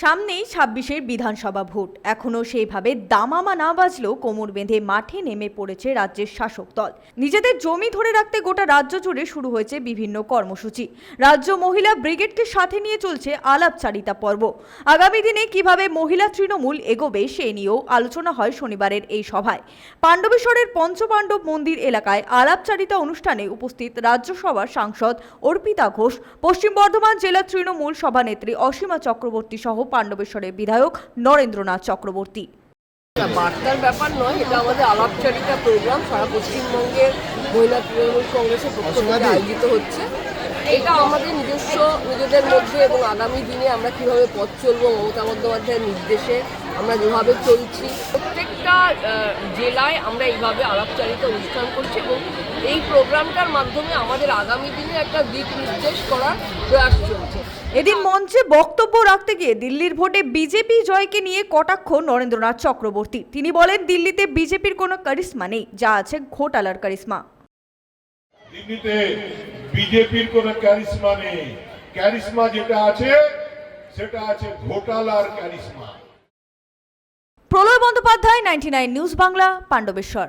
সামনেই ছাব্বিশের বিধানসভা ভোট। এখনও সেইভাবে দামামা না বাজলেও কোমর বেঁধে মাঠে নেমে পড়েছে রাজ্যের শাসক দল। নিজেদের জমি ধরে রাখতে গোটা রাজ্য জুড়ে শুরু হয়েছে বিভিন্ন কর্মসূচি। রাজ্য মহিলা ব্রিগেডকে সাথে নিয়ে চলছে আলাপচারিতা পর্ব। আগামী দিনে কীভাবে মহিলা তৃণমূল এগোবে সে নিয়েও আলোচনা হয় শনিবারের এই সভায়। পাণ্ডবেশ্বরের পঞ্চপাণ্ডব মন্দির এলাকায় আলাপচারিতা অনুষ্ঠানে উপস্থিত রাজ্যসভার সাংসদ অর্পিতা ঘোষ, পশ্চিম বর্ধমান জেলা তৃণমূল সভানেত্রী অসীমা চক্রবর্তী সহ পাণ্ডবেশ্বরের বিধায়ক নরেন্দ্রনাথ চক্রবর্তী। বার্তার ব্যাপার নয় এটা আমাদের আলাপচারিতা প্রোগ্রাম সারা পশ্চিমবঙ্গের মহিলা তৃণমূল কংগ্রেসের পক্ষ থেকে আয়োজিত হচ্ছে। এটা আমাদের নিজস্ব নিজেদের মধ্যে এবং আগামী দিনে আমরা কীভাবে পথ চলবো মমতা বন্দ্যোপাধ্যায়ের নির্দেশে আমরা যেভাবে চলছি প্রত্যেকটা জেলায় আমরা এইভাবে আলাপচারিতা অনুষ্ঠান করছি এবং এই প্রোগ্রামটার মাধ্যমে আমাদের আগামী দিনে একটা দিক নির্দেশ করার প্রয়াস চলছে। এদিন মঞ্চে বক্তব্য রাখতে গিয়ে দিল্লির ভোটে বিজেপি জয়কে নিয়ে কটাক্ষ নরেন্দ্রনাথ চক্রবর্তী। তিনি বলেন দিল্লিতে বিজেপির কোনো কারিশ্মা নেই যা আছে ঘোটালার কারিশ্মা। দিল্লিতে বিজেপির কোনো ক্যারিশমা নেই। ক্যারিশমা যেটা আছে সেটা আছে ঘোটালার charisma Pralay Bandyopadhyay ninety news Bangla Pandabeswar.